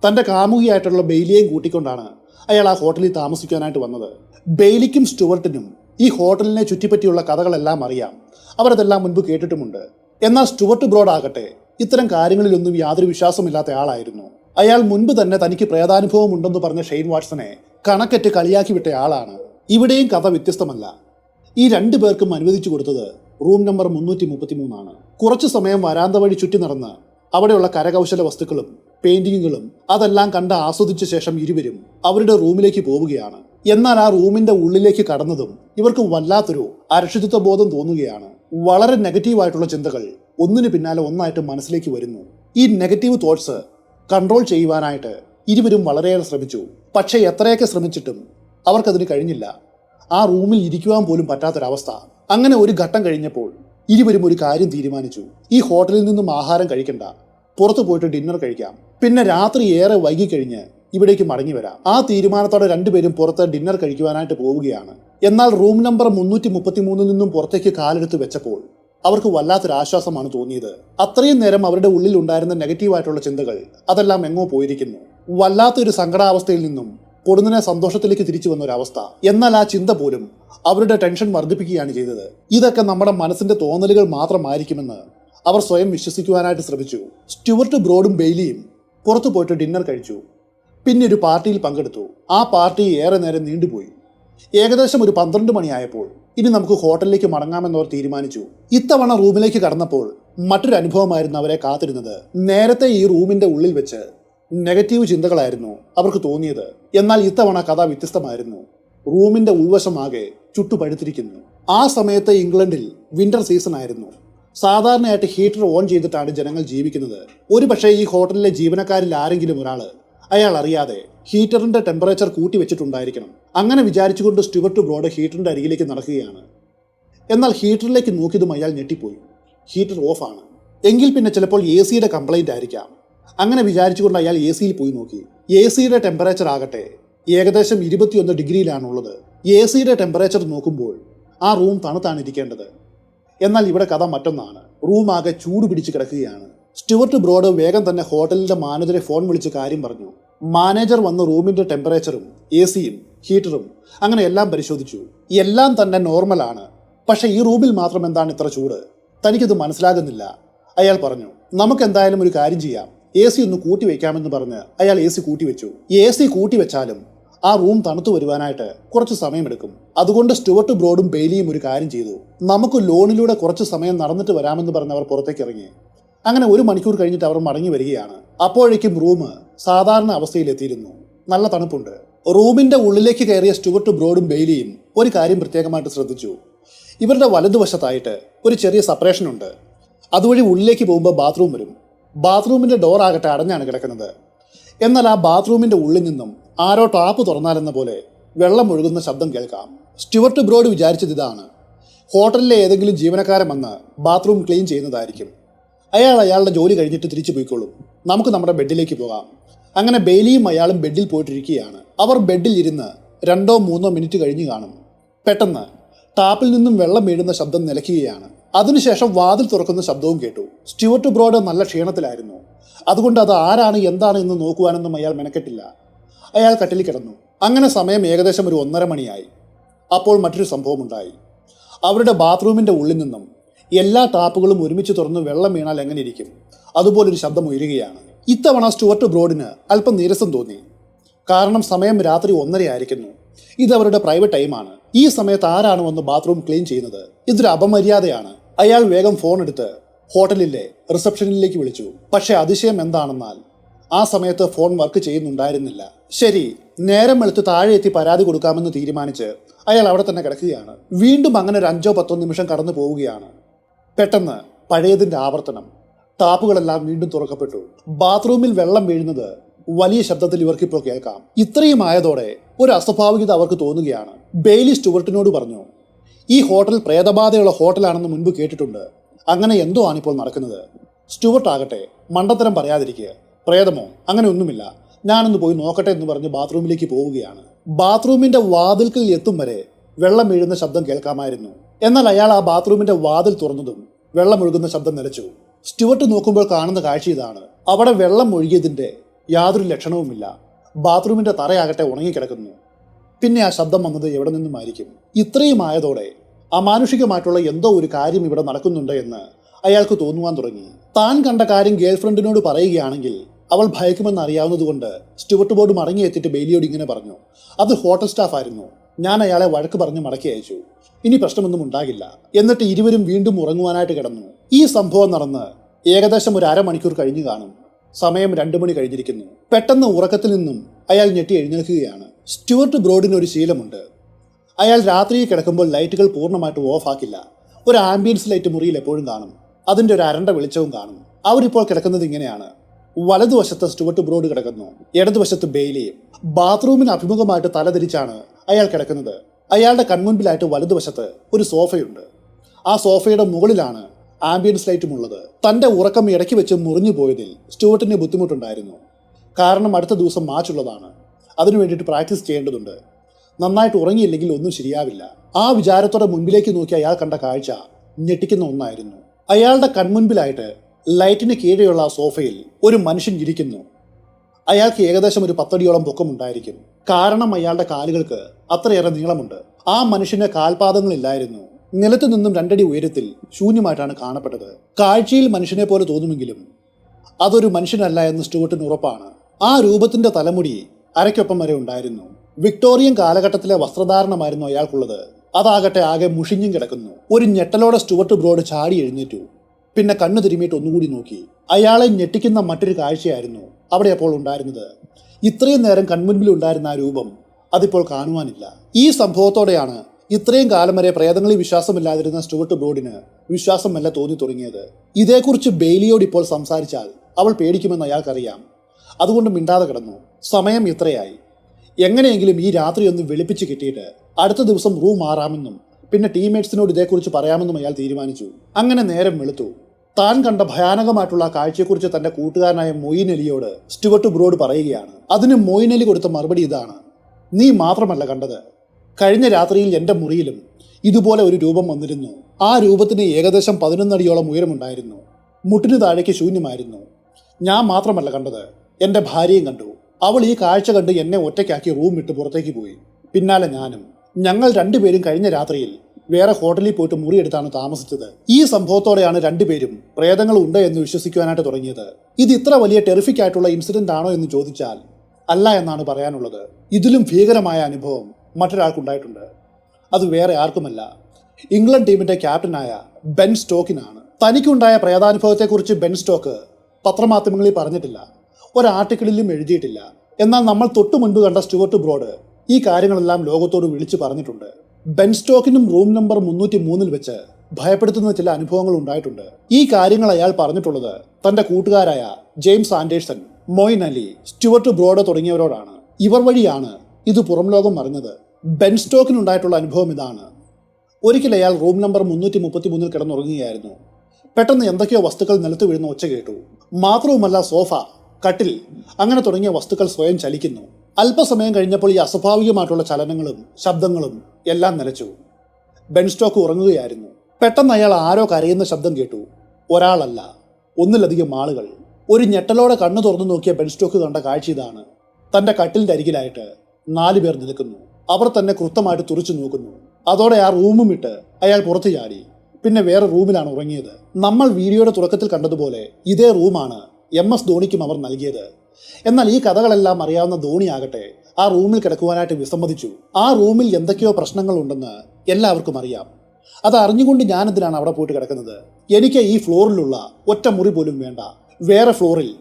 തന്റെ കാമുകിയായിട്ടുള്ള ബെയിലിയെയും കൂട്ടിക്കൊണ്ടാണ് അയാൾ ആ ഹോട്ടലിൽ താമസിക്കാനായിട്ട് വന്നത്. ബെയിലിക്കും സ്റ്റുവർട്ടിനും ഈ ഹോട്ടലിനെ ചുറ്റിപ്പറ്റിയുള്ള കഥകളെല്ലാം അറിയാം. അവരതെല്ലാം മുൻപ് കേട്ടിട്ടുമുണ്ട്. എന്നാൽ സ്റ്റുവർട്ട് ബ്രോഡ് ആകട്ടെ ഇത്തരം കാര്യങ്ങളിലൊന്നും യാതൊരു വിശ്വാസമില്ലാത്ത ആളായിരുന്നു. അയാൾ മുൻപ് തന്നെ തനിക്ക് പ്രേതാനുഭവം ഉണ്ടെന്ന് പറഞ്ഞ ഷെയ്ൻ വാട്സനെ കണക്കറ്റ് കളിയാക്കി വിട്ട ആളാണ്. ഇവിടെയും കഥ വ്യത്യസ്തമല്ല. ഈ രണ്ടു പേർക്കും അനുവദിച്ചു കൊടുത്തത് റൂം നമ്പർ മുന്നൂറ്റി മുപ്പത്തി മൂന്നാണ് കുറച്ചു സമയം വരാന്ത വഴി ചുറ്റി നടന്ന് അവിടെയുള്ള കരകൗശല വസ്തുക്കളും പെയിന്റിങ്ങുകളും അതെല്ലാം കണ്ട് ആസ്വദിച്ച ശേഷം ഇരുവരും അവരുടെ റൂമിലേക്ക് പോവുകയാണ്. എന്നാൽ ആ റൂമിന്റെ ഉള്ളിലേക്ക് കടന്നതും ഇവർക്ക് വല്ലാത്തൊരു അരക്ഷിതത്വ ബോധം തോന്നുകയാണ്. വളരെ നെഗറ്റീവായിട്ടുള്ള ചിന്തകൾ ഒന്നിനു പിന്നാലെ ഒന്നായിട്ട് മനസ്സിലേക്ക് വരുന്നു. ഈ നെഗറ്റീവ് തോട്ട്സ് കൺട്രോൾ ചെയ്യുവാനായിട്ട് ഇരുവരും വളരെയേറെ ശ്രമിച്ചു. പക്ഷേ എത്രയൊക്കെ ശ്രമിച്ചിട്ടും അവർക്കതിന് കഴിഞ്ഞില്ല. ആ റൂമിൽ ഇരിക്കുവാൻ പോലും പറ്റാത്തൊരവസ്ഥ. അങ്ങനെ ഒരു ഘട്ടം കഴിഞ്ഞപ്പോൾ ഇരുവരും ഒരു കാര്യം തീരുമാനിച്ചു. ഈ ഹോട്ടലിൽ നിന്നും ആഹാരം കഴിക്കണ്ട. പുറത്തു പോയിട്ട് ഡിന്നർ കഴിക്കാം. പിന്നെ രാത്രി ഏറെ വൈകിക്കഴിഞ്ഞ് ഇവിടേക്ക് മടങ്ങി വരാം. ആ തീരുമാനത്തോടെ രണ്ടുപേരും പുറത്ത് ഡിന്നർ കഴിക്കുവാനായിട്ട് പോവുകയാണ്. എന്നാൽ റൂം നമ്പർ മുന്നൂറ്റി മുപ്പത്തി മൂന്നിൽ നിന്നും പുറത്തേക്ക് കാലെടുത്ത് വെച്ചപ്പോൾ അവർക്ക് വല്ലാത്തൊരു ആശ്വാസമാണ് തോന്നിയത്. അത്രയും നേരം അവരുടെ ഉള്ളിൽ ഉണ്ടായിരുന്ന നെഗറ്റീവായിട്ടുള്ള ചിന്തകൾ അതെല്ലാം എങ്ങോ പോയിരിക്കുന്നു. വല്ലാത്തൊരു സങ്കടാവസ്ഥയിൽ നിന്നും കൊടുന്നിനെ സന്തോഷത്തിലേക്ക് തിരിച്ചു വന്ന ഒരു അവസ്ഥ എന്നാൽ ആ ചിന്ത പോലും അവരുടെ ടെൻഷൻ വർദ്ധിപ്പിക്കുകയാണ് ചെയ്തത്. ഇതൊക്കെ നമ്മുടെ മനസ്സിന്റെ തോന്നലുകൾ മാത്രമായിരിക്കുമെന്ന് അവർ സ്വയം വിശ്വസിക്കുവാനായിട്ട് ശ്രമിച്ചു. സ്റ്റുവർട്ട് ബ്രോഡും ബെയ്ലിയും പുറത്തു പോയിട്ട് ഡിന്നർ കഴിച്ചു. പിന്നെ ഒരു പാർട്ടിയിൽ പങ്കെടുത്തു. ആ പാർട്ടി ഏറെ നേരം നീണ്ടുപോയി. ഏകദേശം ഒരു പന്ത്രണ്ട് മണിയായപ്പോൾ ഇനി നമുക്ക് ഹോട്ടലിലേക്ക് മടങ്ങാമെന്നവർ തീരുമാനിച്ചു. ഇത്തവണ റൂമിലേക്ക് കടന്നപ്പോൾ മറ്റൊരു അനുഭവമായിരുന്നു അവരെ കാത്തിരുന്നത്. നേരത്തെ ഈ റൂമിന്റെ ഉള്ളിൽ വെച്ച് നെഗറ്റീവ് ചിന്തകളായിരുന്നു അവർക്ക് തോന്നിയത്. എന്നാൽ ഇത്തവണ കഥ വ്യത്യസ്തമായിരുന്നു. റൂമിന്റെ ഉൾവശമാകെ ചുട്ടുപഴുത്തിരിക്കുന്നു. ആ സമയത്ത് ഇംഗ്ലണ്ടിൽ വിന്റർ സീസൺ ആയിരുന്നു. സാധാരണയായിട്ട് ഹീറ്റർ ഓൺ ചെയ്തിട്ടാണ് ജനങ്ങൾ ജീവിക്കുന്നത്. ഒരുപക്ഷെ ഈ ഹോട്ടലിലെ ജീവനക്കാരിൽ ആരെങ്കിലും ഒരാൾ അയാൾ അറിയാതെ ഹീറ്ററിന്റെ ടെമ്പറേച്ചർ കൂട്ടി വെച്ചിട്ടുണ്ടായിരിക്കണം. അങ്ങനെ വിചാരിച്ചുകൊണ്ട് സ്റ്റുവർട്ട് ബ്രോഡ് ഹീറ്ററിന്റെ അരികിലേക്ക് നടക്കുകയാണ്. എന്നാൽ ഹീറ്ററിലേക്ക് നോക്കിയതും അയാൾ ഞെട്ടിപ്പോയി. ഹീറ്റർ ഓഫ് ആണ്. എങ്കിൽ പിന്നെ ചിലപ്പോൾ എ സിയുടെ കംപ്ലൈന്റ് ആയിരിക്കാം. അങ്ങനെ വിചാരിച്ചുകൊണ്ട് അയാൾ എ സിയിൽ പോയി നോക്കി. എ സിയുടെ ടെമ്പറേച്ചർ ആകട്ടെ. ഏകദേശം ഇരുപത്തിയൊന്ന് ഡിഗ്രിയിലാണുള്ളത്. എ സിയുടെ ടെമ്പറേച്ചർ നോക്കുമ്പോൾ ആ റൂം തണുത്താണ് ഇരിക്കേണ്ടത്. എന്നാൽ ഇവിടെ കഥ മറ്റൊന്നാണ്. റൂം ആകെ ചൂട് പിടിച്ച് കിടക്കുകയാണ്. സ്റ്റുവർട്ട് ബ്രോഡ് വേഗം തന്നെ ഹോട്ടലിന്റെ മാനേജറെ ഫോൺ വിളിച്ച് കാര്യം പറഞ്ഞു. മാനേജർ വന്ന് റൂമിന്റെ ടെമ്പറേച്ചറും എ സിയും ഹീറ്ററും അങ്ങനെ എല്ലാം പരിശോധിച്ചു. എല്ലാം തന്നെ നോർമലാണ് പക്ഷേ ഈ റൂമിൽ മാത്രം എന്താണ് ഇത്ര ചൂട്? തനിക്കത് മനസ്സിലാകുന്നില്ല. അയാൾ പറഞ്ഞു നമുക്ക് എന്തായാലും ഒരു കാര്യം ചെയ്യാം. എ സി ഒന്ന് കൂട്ടി വെക്കാമെന്ന് പറഞ്ഞ് അയാൾ എ സി കൂട്ടി വെച്ചു. എ സി കൂട്ടി വെച്ചാലും ആ റൂം തണുത്തു വരുവാനായിട്ട് കുറച്ച് സമയമെടുക്കും. അതുകൊണ്ട് സ്റ്റുവർട്ട് ബ്രോഡും ബെയിലിയും ഒരു കാര്യം ചെയ്തു. നമുക്ക് ലോണിലൂടെ കുറച്ച് സമയം നടന്നിട്ട് വരാമെന്ന് പറഞ്ഞ് അവർ പുറത്തേക്ക് ഇറങ്ങി. അങ്ങനെ ഒരു മണിക്കൂർ കഴിഞ്ഞിട്ട് അവർ മടങ്ങി വരികയാണ്. അപ്പോഴേക്കും റൂം സാധാരണ അവസ്ഥയിലെത്തിയിരുന്നു നല്ല തണുപ്പുണ്ട്. റൂമിന്റെ ഉള്ളിലേക്ക് കയറിയ സ്റ്റുവർട്ട് ബ്രോഡും ബെയിലിയും ഒരു കാര്യം പ്രത്യേകമായിട്ട് ശ്രദ്ധിച്ചു. ഇവരുടെ വലതുവശത്തായിട്ട് ഒരു ചെറിയ സെപ്പറേഷൻ ഉണ്ട്. അതുവഴി ഉള്ളിലേക്ക് പോകുമ്പോൾ ബാത്റൂം വരും. ബാത്റൂമിന്റെ ഡോർ ആകട്ടെ അടഞ്ഞാണ് കിടക്കുന്നത്. എന്നാൽ ആ ബാത്റൂമിന്റെ ഉള്ളിൽ നിന്നും ആരോ ടാപ്പ് തുറന്നാലെന്ന പോലെ വെള്ളം ഒഴുകുന്ന ശബ്ദം കേൾക്കാം. സ്റ്റുവർട്ട് ബ്രോഡ് വിചാരിച്ചത് ഇതാണ്. ഹോട്ടലിലെ ഏതെങ്കിലും ജീവനക്കാരൻ വന്ന് ബാത്റൂം ക്ലീൻ ചെയ്യുന്നതായിരിക്കും. അയാൾ അയാളുടെ ജോലി കഴിഞ്ഞിട്ട് തിരിച്ചു പോയിക്കോളും. നമുക്ക് നമ്മുടെ ബെഡിലേക്ക് പോകാം. അങ്ങനെ ബെയിലിയും അയാളും ബെഡിൽ പോയിട്ടിരിക്കുകയാണ്. അവർ ബെഡിൽ ഇരുന്ന് രണ്ടോ മൂന്നോ മിനിറ്റ് കഴിഞ്ഞ് കാണും. പെട്ടെന്ന് ടാപ്പിൽ നിന്നും വെള്ളം വീഴുന്ന ശബ്ദം നിലയ്ക്കുകയാണ്. അതിനുശേഷം വാതിൽ തുറക്കുന്ന ശബ്ദവും കേട്ടു. സ്റ്റുവർട്ട് ബ്രോഡ് നല്ല ക്ഷീണത്തിലായിരുന്നു. അതുകൊണ്ട് അത് ആരാണ് എന്താണ് എന്ന് നോക്കുവാനൊന്നും അയാൾ മെനക്കെട്ടില്ല. അയാൾ കട്ടിൽ കിടന്നു. അങ്ങനെ സമയം ഏകദേശം ഒരു ഒന്നര മണിയായി. അപ്പോൾ മറ്റൊരു സംഭവം ഉണ്ടായി അവരുടെ ബാത്റൂമിന്റെ ഉള്ളിൽ നിന്നും എല്ലാ ടാപ്പുകളും ഒരുമിച്ച് തുറന്ന് വെള്ളം വീണാൽ എങ്ങനെ ഇരിക്കും? അതുപോലൊരു ശബ്ദം ഉയരുകയാണ്. ഇത്തവണ സ്റ്റുവർട്ട് ബ്രോഡിന് അല്പം നീരസം തോന്നി. കാരണം സമയം രാത്രി ഒന്നരയായിരിക്കുന്നു. ഇത് അവരുടെ പ്രൈവറ്റ് ടൈമാണ്. ഈ സമയത്ത് ആരാണ് വന്ന് ബാത്റൂം ക്ലീൻ ചെയ്യുന്നത്? ഇതൊരു അപമര്യാദയാണ്. അയാൾ വേഗം ഫോൺ എടുത്ത് ഹോട്ടലിലെ റിസപ്ഷനിലേക്ക് വിളിച്ചു. പക്ഷേ അതിശയം എന്താണെന്നാൽ ആ സമയത്ത് ഫോൺ വർക്ക് ചെയ്യുന്നുണ്ടായിരുന്നില്ല. ശരി നേരം വെളുത്ത് താഴെ എത്തി പരാതി കൊടുക്കാമെന്ന് തീരുമാനിച്ച് അയാൾ അവിടെ തന്നെ കിടക്കുകയാണ്. വീണ്ടും അങ്ങനെ ഒരു അഞ്ചോ പത്തോ നിമിഷം കടന്നു പോവുകയാണ്. പെട്ടെന്ന് പഴയതിന്റെ ആവർത്തനം. ടാപ്പുകളെല്ലാം വീണ്ടും തുറക്കപ്പെട്ടു. ബാത്റൂമിൽ വെള്ളം വീഴുന്നത് വലിയ ശബ്ദത്തിൽ ഇവർക്ക് ഇപ്പോൾ കേൾക്കാം. ഇത്രയും ആയതോടെ ഒരു അസ്വാഭാവികത അവർക്ക് തോന്നുകയാണ്. ബെയിലി സ്റ്റുവർട്ടിനോട് പറഞ്ഞു ഈ ഹോട്ടൽ പ്രേതബാധയുള്ള ഹോട്ടലാണെന്ന് മുൻപ് കേട്ടിട്ടുണ്ട്. അങ്ങനെ എന്തോ ആണിപ്പോൾ നടക്കുന്നത്. സ്റ്റുവർട്ട് ആകട്ടെ മണ്ടത്തരം പറയാതിരിക്കുക പ്രേതമോ അങ്ങനെ ഒന്നുമില്ല. ഞാനൊന്ന് പോയി നോക്കട്ടെ എന്ന് പറഞ്ഞ് ബാത്റൂമിലേക്ക് പോവുകയാണ്. ബാത്റൂമിന്റെ വാതിൽക്കൽ എത്തും വരെ വെള്ളം വീഴുന്ന ശബ്ദം കേൾക്കാമായിരുന്നു. എന്നാൽ അയാൾ ആ ബാത്റൂമിന്റെ വാതിൽ തുറന്നതും വെള്ളം ഒഴുകുന്ന ശബ്ദം നിലച്ചു. സ്റ്റുവർട്ട് നോക്കുമ്പോൾ കാണുന്ന കാഴ്ച ഇതാണ്. അവിടെ വെള്ളം ഒഴുകിയതിന്റെ യാതൊരു ലക്ഷണവുമില്ല. ബാത്റൂമിന്റെ തറയാകട്ടെ ഉണങ്ങിക്കിടക്കുന്നു. പിന്നെ ആ ശബ്ദം വന്നത് എവിടെ നിന്നുമായിരിക്കും? ഇത്രയും ആയതോടെ അമാനുഷികമായിട്ടുള്ള എന്തോ ഒരു കാര്യം ഇവിടെ നടക്കുന്നുണ്ട് എന്ന് അയാൾക്ക് തോന്നുവാൻ തുടങ്ങി. താൻ കണ്ട കാര്യം ഗേൾഫ്രണ്ടിനോട് പറയുകയാണെങ്കിൽ അവൾ ഭയക്കുമെന്ന് അറിയാവുന്നതുകൊണ്ട് സ്റ്റുവർട്ട് ബോർഡ് മടങ്ങിയെത്തിയിട്ട് ബെയിലിയോട് ഇങ്ങനെ പറഞ്ഞു. അത് ഹോട്ടൽ സ്റ്റാഫ് ആയിരുന്നു ഞാൻ അയാളെ വഴക്ക് പറഞ്ഞ് മടക്കി അയച്ചു. ഇനി പ്രശ്നമൊന്നും ഉണ്ടാകില്ല. എന്നിട്ട് ഇരുവരും വീണ്ടും ഉറങ്ങുവാനായിട്ട് കിടന്നു. ഈ സംഭവം നടന്ന് ഏകദേശം ഒരു അരമണിക്കൂർ കഴിഞ്ഞു കാണും. സമയം രണ്ടു മണി കഴിഞ്ഞിരിക്കുന്നു. പെട്ടെന്ന് ഉറക്കത്തിൽ നിന്നും അയാൾ ഞെട്ടി എഴുന്നേൽക്കുകയാണ്. സ്റ്റുവർട്ട് ബ്രോഡിന് ഒരു ശീലമുണ്ട്. അയാൾ രാത്രി കിടക്കുമ്പോൾ ലൈറ്റുകൾ പൂർണമായിട്ട് ഓഫ് ആക്കില്ല. ഒരു ആംബിയൻസ് ലൈറ്റ് മുറിയിൽ എപ്പോഴും കാണും. അതിന്റെ ഒരു അരണ്ട വെളിച്ചവും കാണും. അവരിപ്പോൾ കിടക്കുന്നത് ഇങ്ങനെയാണ്. വലതുവശത്ത് സ്റ്റുവർട്ട് ബ്രോഡ് കിടക്കുന്നു. ഇടതുവശത്ത് ബെയിലിയും. ബാത്റൂമിന് അഭിമുഖമായിട്ട് തലതിരിച്ചാണ് അയാൾ കിടക്കുന്നത്. അയാളുടെ കൺമുൻപിലായിട്ട് വലതുവശത്ത് ഒരു സോഫയുണ്ട്. ആ സോഫയുടെ മുകളിലാണ് ആംബിയൻസ് ലൈറ്റും ഉള്ളത്. തന്റെ ഉറക്കം ഇടയ്ക്ക് വെച്ച് മുറിഞ്ഞു പോയതിൽ സ്റ്റുവർട്ടിന് ബുദ്ധിമുട്ടുണ്ടായിരുന്നു. കാരണം അടുത്ത ദിവസം മാച്ച് ഉള്ളതാണ്. അതിനു വേണ്ടിയിട്ട് പ്രാക്ടീസ് ചെയ്യേണ്ടതുണ്ട്. നന്നായിട്ട് ഉറങ്ങിയില്ലെങ്കിൽ ഒന്നും ശരിയാവില്ല. ആ വിചാരത്തോടെ മുൻപിലേക്ക് നോക്കി അയാൾ കണ്ട കാഴ്ച ഞെട്ടിക്കുന്ന ഒന്നായിരുന്നു. അയാളുടെ കൺമുൻപിലായിട്ട് ലൈറ്റിന് കീഴെയുള്ള സോഫയിൽ ഒരു മനുഷ്യൻ ഇരിക്കുന്നു. അയാൾക്ക് ഏകദേശം ഒരു പത്തടിയോളം പൊക്കമുണ്ടായിരിക്കും കാരണം അയാളുടെ കാലുകൾക്ക് അത്രയേറെ നീളമുണ്ട്. ആ മനുഷ്യന് കാൽപാദങ്ങളില്ലായിരുന്നു. നിലത്തു നിന്നും രണ്ടടി ഉയരത്തിൽ ശൂന്യമായിട്ടാണ് കാണപ്പെട്ടത്. കാഴ്ചയിൽ മനുഷ്യനെ പോലെ തോന്നുമെങ്കിലും അതൊരു മനുഷ്യനല്ല എന്ന് സ്റ്റുവർട്ടിന് ഉറപ്പാണ്. ആ രൂപത്തിന്റെ തലമുടി അരയ്ക്കൊപ്പം വരെ ഉണ്ടായിരുന്നു. വിക്ടോറിയൻ കാലഘട്ടത്തിലെ വസ്ത്രധാരണമായിരുന്നു അയാൾക്കുള്ളത്. അതാകട്ടെ ആകെ മുഷിഞ്ഞും കിടക്കുന്നു. ഒരു ഞെട്ടലോടെ സ്റ്റുവർട്ട് ബ്രോഡ് ചാടി എഴുന്നേറ്റു. പിന്നെ കണ്ണു തിരുമിയിട്ട് ഒന്നുകൂടി നോക്കി. അയാളെ ഞെട്ടിക്കുന്ന മറ്റൊരു കാഴ്ചയായിരുന്നു അവിടെ അപ്പോൾ ഉണ്ടായിരുന്നത്. ഇത്രയും നേരം കൺമുൻപിൽ ഉണ്ടായിരുന്ന ആ രൂപം അതിപ്പോൾ കാണുവാനില്ല. ഈ സംഭവത്തോടെയാണ് ഇത്രയും കാലം വരെ പ്രേതങ്ങളിൽ വിശ്വാസമില്ലാതിരുന്ന സ്റ്റുവർട്ട് ബ്രോഡിന് വിശ്വാസം മെല്ലെ തോന്നി തുടങ്ങിയത്. ഇതേക്കുറിച്ച് ബെയിലിയോട് ഇപ്പോൾ സംസാരിച്ചാൽ അവൾ പേടിക്കുമെന്ന് അയാൾക്കറിയാം. അതുകൊണ്ട് മിണ്ടാതെ കിടന്നു. സമയം ഇത്രയായി. എങ്ങനെയെങ്കിലും ഈ രാത്രി ഒന്ന് വെളുപ്പിച്ച് കിട്ടിയിട്ട് അടുത്ത ദിവസം റൂം മാറാമെന്നും പിന്നെ ടീംമേറ്റ്സിനോട് ഇതേക്കുറിച്ച് പറയാമെന്നും അയാൾ തീരുമാനിച്ചു. അങ്ങനെ നേരം വെളുത്തു. താൻ കണ്ട ഭയാനകമായിട്ടുള്ള കാഴ്ചയെക്കുറിച്ച് തന്റെ കൂട്ടുകാരനായ മൊയിൻ അലിയോട് സ്റ്റുവർട്ട് ബ്രോഡ് പറയുകയാണ്. അതിന് മൊയിൻ കൊടുത്ത മറുപടി ഇതാണ്. നീ മാത്രമല്ല കണ്ടത്. കഴിഞ്ഞ രാത്രിയിൽ എന്റെ മുറിയിലും ഇതുപോലെ ഒരു രൂപം വന്നിരുന്നു. ആ രൂപത്തിന് ഏകദേശം പതിനൊന്നടിയോളം ഉയരമുണ്ടായിരുന്നു. മുട്ടിന് താഴേക്ക് ശൂന്യമായിരുന്നു. ഞാൻ മാത്രമല്ല കണ്ടത്. എന്റെ ഭാര്യയും കണ്ടു. അവൾ ഈ കാഴ്ച കണ്ട് എന്നെ ഒറ്റയ്ക്കാക്കി റൂം ഇട്ട് പുറത്തേക്ക് പോയി. പിന്നാലെ ഞാനും. ഞങ്ങൾ രണ്ടുപേരും കഴിഞ്ഞ രാത്രിയിൽ വേറെ ഹോട്ടലിൽ പോയിട്ട് മുറിയെടുത്താണ് താമസിച്ചത്. ഈ സംഭവത്തോടെയാണ് രണ്ടുപേരും പ്രേതങ്ങൾ ഉണ്ട് എന്ന് വിശ്വസിക്കുവാനായിട്ട് തുടങ്ങിയത്. ഇത് ഇത്ര വലിയ ടെറിഫിക് ആയിട്ടുള്ള ഇൻസിഡന്റ് ആണോ എന്ന് ചോദിച്ചാൽ അല്ല എന്നാണ് പറയാനുള്ളത്. ഇതിലും ഭീകരമായ അനുഭവം മറ്റൊരാൾക്കുണ്ടായിട്ടുണ്ട്. അത് വേറെ ആർക്കുമല്ല. ഇംഗ്ലണ്ട് ടീമിന്റെ ക്യാപ്റ്റനായ ബെൻ സ്റ്റോക്കിനാണ്. തനിക്കുണ്ടായ പ്രേതാനുഭവത്തെക്കുറിച്ച് ബെൻ സ്റ്റോക്ക് പത്രമാധ്യമങ്ങളിൽ പറഞ്ഞിട്ടില്ല. ഒരാർട്ടിക്കിളിലും എഴുതിയിട്ടില്ല. എന്നാൽ നമ്മൾ തൊട്ടു മുൻപ് കണ്ട സ്റ്റുവർട്ട് ബ്രോഡ് ഈ കാര്യങ്ങളെല്ലാം ലോകത്തോട് വിളിച്ചു പറഞ്ഞിട്ടുണ്ട്. ബെൻ സ്റ്റോക്കിനും റൂം നമ്പർ മുന്നൂറ്റി മൂന്നിൽ വെച്ച് ഭയപ്പെടുത്തുന്ന ചില അനുഭവങ്ങൾ ഉണ്ടായിട്ടുണ്ട്. ഈ കാര്യങ്ങൾ അയാൾ പറഞ്ഞിട്ടുള്ളത് തന്റെ കൂട്ടുകാരായ James Anderson Moeen Ali Stuart Broad തുടങ്ങിയവരോടാണ്. ഇവർ വഴിയാണ് ഇത് പുറം ലോകം അറിഞ്ഞത്. ബെൻ സ്റ്റോക്കിനുണ്ടായിട്ടുള്ള അനുഭവം ഇതാണ്. ഒരിക്കൽ അയാൾ റൂം നമ്പർ മുന്നൂറ്റി മുപ്പത്തി മൂന്നിൽ കിടന്നുറങ്ങുകയായിരുന്നു. പെട്ടെന്ന് എന്തൊക്കെയോ വസ്തുക്കൾ നിലത്ത് വീഴുന്ന ഒച്ച കേട്ടു. മാത്രവുമല്ല സോഫ കട്ടിൽ അങ്ങനെ തുടങ്ങിയ വസ്തുക്കൾ സ്വയം ചലിക്കുന്നു. അല്പസമയം കഴിഞ്ഞപ്പോൾ ഈ അസ്വാഭാവികമായിട്ടുള്ള ചലനങ്ങളും ശബ്ദങ്ങളും എല്ലാം നിലച്ചു. ബെൻസ്റ്റോക്ക് ഉറങ്ങുകയായിരുന്നു. പെട്ടെന്ന് അയാൾ ആരോ കരയുന്ന ശബ്ദം കേട്ടു. ഒരാളല്ല ഒന്നിലധികം ആളുകൾ. ഒരു ഞെട്ടലോടെ കണ്ണു തുറന്നു നോക്കിയ ബെൻസ്റ്റോക്ക് കണ്ട കാഴ്ച ഇതാണ്. തന്റെ കട്ടിലിന്റെ അരികിലായിട്ട് നാലു പേർ നിൽക്കുന്നു. അവർ തന്നെ കൃത്യമായിട്ട് തുറച്ചു നോക്കുന്നു. അതോടെ ആ റൂമും ഇട്ട് അയാൾ പുറത്തു ചാടി. പിന്നെ വേറെ റൂമിലാണ് ഉറങ്ങിയത്. നമ്മൾ വീഡിയോയുടെ തുടക്കത്തിൽ കണ്ടതുപോലെ ഇതേ റൂമാണ് എം എസ് ധോണിക്കും അവർ നൽകിയത്. എന്നാൽ ഈ കഥകളെല്ലാം അറിയാവുന്ന ധോണിയാകട്ടെ ആ റൂമിൽ കിടക്കുവാനായിട്ട് വിസമ്മതിച്ചു. ആ റൂമിൽ എന്തൊക്കെയോ പ്രശ്നങ്ങൾ ഉണ്ടെന്ന് എല്ലാവർക്കും അറിയാം. അത് അറിഞ്ഞുകൊണ്ട് ഞാനെന്തിനാണ് അവിടെ പോയിട്ട് കിടക്കുന്നത്? എനിക്ക് ഈ ഫ്ലോറിലുള്ള ഒറ്റ മുറി പോലും വേണ്ട. വേറെ ഫ്ലോറിൽ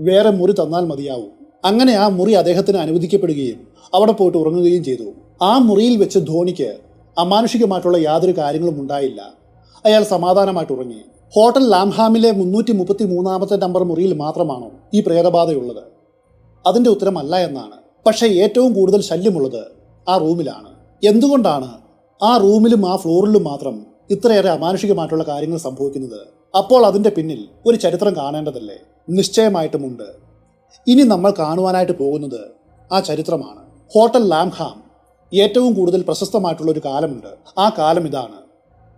വേറെ മുറി തന്നാൽ മതിയാവും. അങ്ങനെ ആ മുറി അദ്ദേഹത്തിന് അനുവദിക്കപ്പെടുകയും അവിടെ പോയിട്ട് ഉറങ്ങുകയും ചെയ്തു. ആ മുറിയിൽ വെച്ച് ധോണിക്ക് അമാനുഷികമായിട്ടുള്ള യാതൊരു കാര്യങ്ങളും ഉണ്ടായില്ല. അയാൾ സമാധാനമായിട്ട് ഉറങ്ങി. ഹോട്ടൽ ലാംഹാമിലെ മുന്നൂറ്റി മുപ്പത്തി മൂന്നാമത്തെ നമ്പർ മുറിയിൽ മാത്രമാണോ ഈ പ്രേതബാധയുള്ളത്? അതിന്റെ ഉത്തരമല്ല എന്നാണ്. പക്ഷേ ഏറ്റവും കൂടുതൽ ശല്യമുള്ളത് ആ റൂമിലാണ്. എന്തുകൊണ്ടാണ് ആ റൂമിലും ആ ഫ്ലോറിലും മാത്രം ഇത്രയേറെ അമാനുഷികമായിട്ടുള്ള കാര്യങ്ങൾ സംഭവിക്കുന്നത്? അപ്പോൾ അതിന്റെ പിന്നിൽ ഒരു ചരിത്രം കാണേണ്ടതല്ലേ? നിശ്ചയമായിട്ടുമുണ്ട് ഇനി നമ്മൾ കാണുവാനായിട്ട് പോകുന്നത് ആ ചരിത്രമാണ്. ഹോട്ടൽ ലാംഹാം ഏറ്റവും കൂടുതൽ പ്രശസ്തമായിട്ടുള്ള ഒരു കാലമുണ്ട്. ആ കാലം ഇതാണ്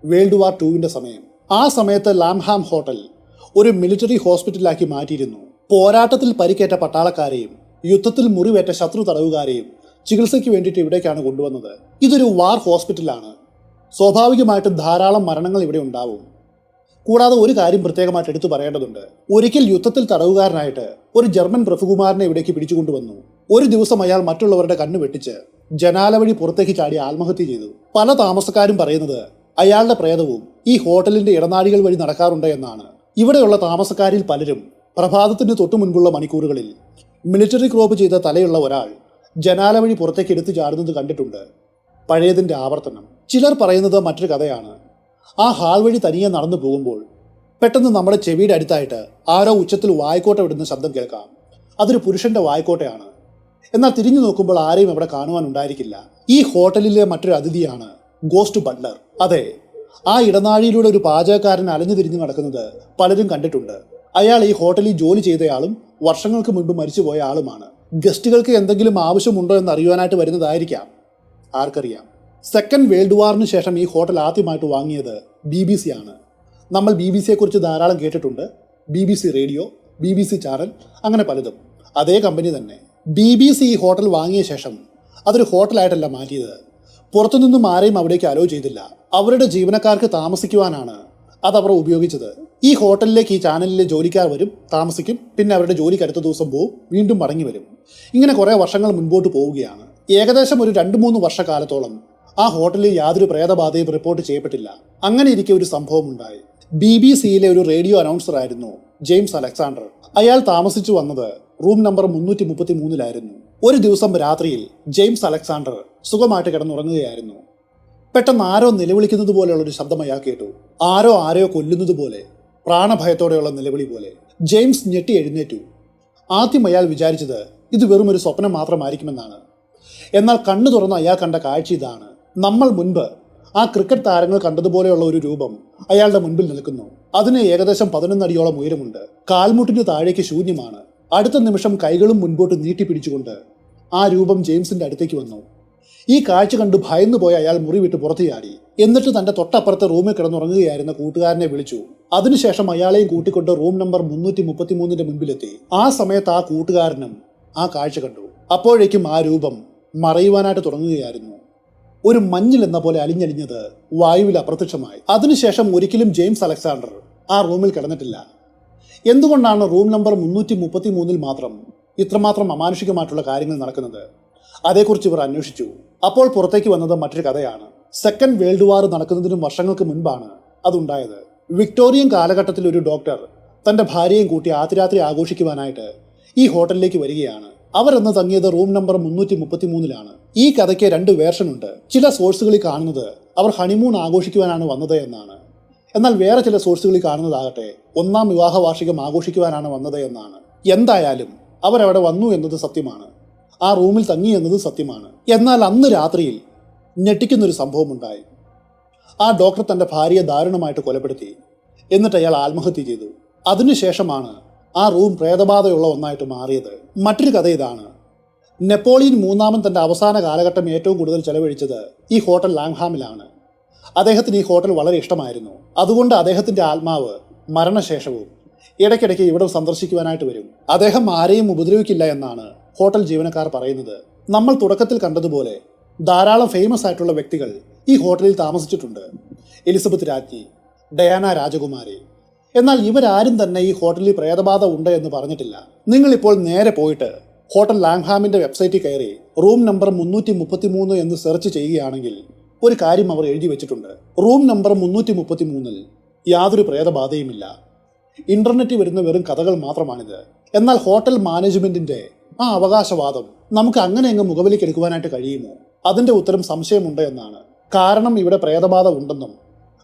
വേൾഡ് വാർ ടുവിന്റെ സമയം. ആ സമയത്ത് ലാംഹാം ഹോട്ടൽ ഒരു മിലിറ്ററി ഹോസ്പിറ്റലാക്കി മാറ്റിയിരുന്നു. പോരാട്ടത്തിൽ പരിക്കേറ്റ പട്ടാളക്കാരെയും യുദ്ധത്തിൽ മുറിവേറ്റ ശത്രു തടവുകാരെയും ചികിത്സയ്ക്ക് വേണ്ടിയിട്ട് ഇവിടേക്കാണ് കൊണ്ടുവന്നത്. ഇതൊരു വാർ ഹോസ്പിറ്റലാണ്. സ്വാഭാവികമായിട്ടും ധാരാളം മരണങ്ങൾ ഇവിടെ ഉണ്ടാവും. കൂടാതെ ഒരു കാര്യം പ്രത്യേകമായിട്ട് എടുത്തു പറയേണ്ടതുണ്ട്. ഒരിക്കൽ യുദ്ധത്തിൽ തടവുകാരനായിട്ട് ഒരു ജർമ്മൻ പ്രഭുകുമാരനെ ഇവിടേക്ക് പിടിച്ചുകൊണ്ടുവന്നു. ഒരു ദിവസം അയാൾ മറ്റുള്ളവരുടെ കണ്ണു വെട്ടിച്ച് ജനാല വഴി പുറത്തേക്ക് ചാടി ആത്മഹത്യ ചെയ്തു. പല താമസക്കാരും പറയുന്നത് അയാളുടെ പ്രേതവും ഈ ഹോട്ടലിന്റെ ഇടനാഴികൾ വഴി നടക്കാറുണ്ട് എന്നാണ്. ഇവിടെയുള്ള താമസക്കാരിൽ പലരും പ്രഭാതത്തിന് തൊട്ടു മുൻപുള്ള മണിക്കൂറുകളിൽ മിലിറ്ററി ക്രോപ്പ് ചെയ്ത തലയുള്ള ഒരാൾ ജനാല വഴി പുറത്തേക്ക് എടുത്തു ചാടുന്നത് കണ്ടിട്ടുണ്ട്. പഴയതിന്റെ ആവർത്തനം. ചിലർ പറയുന്നത് മറ്റൊരു കഥയാണ്. ആ ഹാൾ വഴി തനിയെ നടന്നു പോകുമ്പോൾ പെട്ടെന്ന് നമ്മുടെ ചെവിയുടെ അടുത്തായിട്ട് ആരോ ഉച്ചത്തിൽ വായ്ക്കോട്ട വിടുന്ന ശബ്ദം കേൾക്കാം. അതൊരു പുരുഷന്റെ വായ്ക്കോട്ടയാണ്. എന്നാൽ തിരിഞ്ഞു നോക്കുമ്പോൾ ആരെയും അവിടെ കാണുവാനുണ്ടായിരിക്കില്ല. ഈ ഹോട്ടലിലെ മറ്റൊരു അതിഥിയാണ് ഗോസ്റ്റ് ബട്ട്ലർ. അതെ ആ ഇടനാഴിയിലൂടെ ഒരു പാചകക്കാരൻ അലഞ്ഞു തിരിഞ്ഞു നടക്കുന്നത് പലരും കണ്ടിട്ടുണ്ട്. അയാൾ ഈ ഹോട്ടലിൽ ജോലി ചെയ്തയാളും വർഷങ്ങൾക്ക് മുൻപ് മരിച്ചുപോയ ആളുമാണ്. ഗസ്റ്റുകൾക്ക് എന്തെങ്കിലും ആവശ്യമുണ്ടോ എന്ന് അറിയുവാനായിട്ട് വരുന്നതായിരിക്കാം. ആർക്കറിയാം. സെക്കൻഡ് വേൾഡ് വാറിന് ശേഷം ഈ ഹോട്ടൽ ആദ്യമായിട്ട് വാങ്ങിയത് ബി ബി സി ആണ്. നമ്മൾ ബി ബി സിയെ കുറിച്ച് ധാരാളം കേട്ടിട്ടുണ്ട്. B B C radio B B C channel അങ്ങനെ പലതും. അതേ കമ്പനി തന്നെ. ബി ബി സി ഈ ഹോട്ടൽ വാങ്ങിയ ശേഷം അതൊരു ഹോട്ടലായിട്ടല്ല മാറ്റിയത്. പുറത്തുനിന്നും ആരെയും അവിടേക്ക് അലോ ചെയ്തില്ല. അവരുടെ ജീവനക്കാർക്ക് താമസിക്കുവാനാണ് അത് അവർ ഉപയോഗിച്ചത്. ഈ ഹോട്ടലിലേക്ക് ഈ ചാനലിലെ ജോലിക്കാർ വരും താമസിക്കും പിന്നെ അവരുടെ ജോലിക്ക് അടുത്ത ദിവസം പോവും വീണ്ടും മടങ്ങി വരും. ഇങ്ങനെ കുറേ വർഷങ്ങൾ മുൻപോട്ട് പോവുകയാണ്. ഏകദേശം ഒരു രണ്ട് മൂന്ന് വർഷക്കാലത്തോളം ആ ഹോട്ടലിൽ യാതൊരു പ്രേതബാധയും റിപ്പോർട്ട് ചെയ്യപ്പെട്ടില്ല. അങ്ങനെ ഇരിക്കെ ഒരു സംഭവം ഉണ്ടായി. ബി ബി സിയിലെ ഒരു റേഡിയോ അനൗൺസർ ആയിരുന്നു ജെയിംസ് അലക്സാണ്ടർ. അയാൾ താമസിച്ചു വന്നത് റൂം നമ്പർ മുന്നൂറ്റി മുപ്പത്തി മൂന്നിലായിരുന്നു ഒരു ദിവസം രാത്രിയിൽ ജെയിംസ് അലക്സാണ്ടർ സുഖമായിട്ട് കിടന്നുറങ്ങുകയായിരുന്നു. പെട്ടെന്ന് ആരോ നിലവിളിക്കുന്നത് പോലെയുള്ള ഒരു ശബ്ദം അയാൾ കേട്ടു. ആരോ ആരെയോ കൊല്ലുന്നത് പോലെ പ്രാണഭയത്തോടെയുള്ള നിലവിളി പോലെ. ജെയിംസ് ഞെട്ടി എഴുന്നേറ്റു. ആദ്യം അയാൾ വിചാരിച്ചത് ഇത് വെറും ഒരു സ്വപ്നം മാത്രമായിരിക്കുമെന്നാണ്. എന്നാൽ കണ്ണു തുറന്ന് അയാൾ കണ്ട കാഴ്ച ഇതാണ്. നമ്മൾ മുൻപ് ആ ക്രിക്കറ്റ് താരങ്ങൾ കണ്ടതുപോലെയുള്ള ഒരു രൂപം അയാളുടെ മുൻപിൽ നിൽക്കുന്നു. അതിന് ഏകദേശം പതിനൊന്നടിയോളം ഉയരമുണ്ട്. കാൽമുട്ടിന് താഴേക്ക് ശൂന്യമാണ്. അടുത്ത നിമിഷം കൈകളും മുൻപോട്ട് നീട്ടി പിടിച്ചുകൊണ്ട് ആ രൂപം ജെയിംസിന്റെ അടുത്തേക്ക് വന്നു. ഈ കാഴ്ച കണ്ട് ഭയന്നുപോയ അയാൾ മുറിവിട്ട് പുറത്തു ചാടി എന്നിട്ട് തന്റെ തൊട്ടപ്പുറത്തെ റൂമിൽ കിടന്നുറങ്ങുകയായിരുന്ന കൂട്ടുകാരനെ വിളിച്ചു. അതിനുശേഷം അയാളെയും കൂട്ടിക്കൊണ്ട് റൂം നമ്പർ മുന്നൂറ്റി മുപ്പത്തി മൂന്നിന്റെ മുൻപിലെത്തി. ആ സമയത്ത് ആ കൂട്ടുകാരനും ആ കാഴ്ച കണ്ടു. അപ്പോഴേക്കും ആ രൂപം മറയുവാനായിട്ട് തുടങ്ങുകയായിരുന്നു. ഒരു മഞ്ഞിൽ എന്ന പോലെ അലിഞ്ഞലിഞ്ഞത് വായുവിൽ അപ്രത്യക്ഷമായി. അതിനുശേഷം ഒരിക്കലും ജെയിംസ് അലക്സാണ്ടർ ആ റൂമിൽ കിടന്നിട്ടില്ല. എന്തുകൊണ്ടാണ് റൂം നമ്പർ മുന്നൂറ്റി മുപ്പത്തി മൂന്നിൽ മാത്രം ഇത്രമാത്രം അമാനുഷികമായിട്ടുള്ള കാര്യങ്ങൾ നടക്കുന്നത്? അതേക്കുറിച്ച് ഇവർ അന്വേഷിച്ചു. അപ്പോൾ പുറത്തേക്ക് വന്നത് മറ്റൊരു കഥയാണ്. സെക്കൻഡ് വേൾഡ് വാർ നടക്കുന്നതിനും വർഷങ്ങൾക്ക് മുൻപാണ് അതുണ്ടായത്. വിക്ടോറിയൻ കാലഘട്ടത്തിൽ ഒരു ഡോക്ടർ തന്റെ ഭാര്യയും കൂട്ടി ആദ്യരാത്രി ആഘോഷിക്കുവാനായിട്ട് ഈ ഹോട്ടലിലേക്ക് വരികയാണ്. അവരെന്ന് തങ്ങിയത് റൂം നമ്പർ മുന്നൂറ്റി മുപ്പത്തി മൂന്നിലാണ് ഈ കഥയ്ക്ക് രണ്ട് വേർഷൻ ഉണ്ട് ചില സോഴ്സുകളിൽ കാണുന്നത് അവർ ഹണിമൂൺ ആഘോഷിക്കുവാനാണ് വന്നത് എന്നാണ്. എന്നാൽ വേറെ ചില സോഴ്സുകളിൽ കാണുന്നതാകട്ടെ ഒന്നാം വിവാഹ വാർഷികം ആഘോഷിക്കുവാനാണ് വന്നത് എന്നാണ്. എന്തായാലും അവരവിടെ വന്നു എന്നത് സത്യമാണ്. ആ റൂമിൽ തങ്ങി എന്നത് സത്യമാണ്. എന്നാൽ അന്ന് രാത്രിയിൽ ഞെട്ടിക്കുന്നൊരു സംഭവം ഉണ്ടായി ആ ഡോക്ടർ തന്റെ ഭാര്യയെ ദാരുണമായിട്ട് കൊലപ്പെടുത്തി. എന്നിട്ട് അയാൾ ആത്മഹത്യ ചെയ്തു. അതിനുശേഷമാണ് ആ റൂം പ്രേതബാധയുള്ള ഒന്നായിട്ട് മാറിയത്. മറ്റൊരു കഥ ഇതാണ്. നെപ്പോളിയൻ മൂന്നാമൻ തന്റെ അവസാന കാലഘട്ടം ഏറ്റവും കൂടുതൽ ചെലവഴിച്ചത് ഈ ഹോട്ടൽ ലാംഗ്ഹാമിലാണ്. അദ്ദേഹത്തിന് ഈ ഹോട്ടൽ വളരെ ഇഷ്ടമായിരുന്നു. അതുകൊണ്ട് അദ്ദേഹത്തിന്റെ ആത്മാവ് മരണശേഷവും ഇടയ്ക്കിടയ്ക്ക് ഇവിടെ സന്ദർശിക്കുവാനായിട്ട് വരും. അദ്ദേഹം ആരെയും ഉപദ്രവിക്കില്ല എന്നാണ് ഹോട്ടൽ ജീവനക്കാർ പറയുന്നത്. നമ്മൾ തുടക്കത്തിൽ കണ്ടതുപോലെ ധാരാളം ഫേമസ് ആയിട്ടുള്ള വ്യക്തികൾ ഈ ഹോട്ടലിൽ താമസിച്ചിട്ടുണ്ട്. എലിസബത്ത് രാജ്ഞി ഡയാന രാജകുമാരി. എന്നാൽ ഇവരാരും തന്നെ ഈ ഹോട്ടലിൽ പ്രേതബാധ ഉണ്ട് എന്ന് പറഞ്ഞിട്ടില്ല. നിങ്ങളിപ്പോൾ നേരെ പോയിട്ട് ഹോട്ടൽ ലാംഗ്ഹാമിന്റെ വെബ്സൈറ്റിൽ കയറി റൂം നമ്പർ മുന്നൂറ്റി മുപ്പത്തി മൂന്ന് എന്ന് സെർച്ച് ചെയ്യുകയാണെങ്കിൽ ഒരു കാര്യം അവർ എഴുതി വെച്ചിട്ടുണ്ട്. റൂം നമ്പർ മുന്നൂറ്റി മുപ്പത്തി മൂന്നിൽ യാതൊരു പ്രേതബാധയുമില്ല. ഇന്റർനെറ്റ് വരുന്ന വെറും കഥകൾ മാത്രമാണിത്. എന്നാൽ ഹോട്ടൽ മാനേജ്മെന്റിന്റെ ആ അവകാശവാദം നമുക്ക് അങ്ങനെ അങ്ങ് മുഖവിലേക്ക് എടുക്കുവാനായിട്ട് കഴിയുമോ? അതിന്റെ ഉത്തരം സംശയമുണ്ട് എന്നാണ്. കാരണം ഇവിടെ പ്രേതബാധ ഉണ്ടെന്നും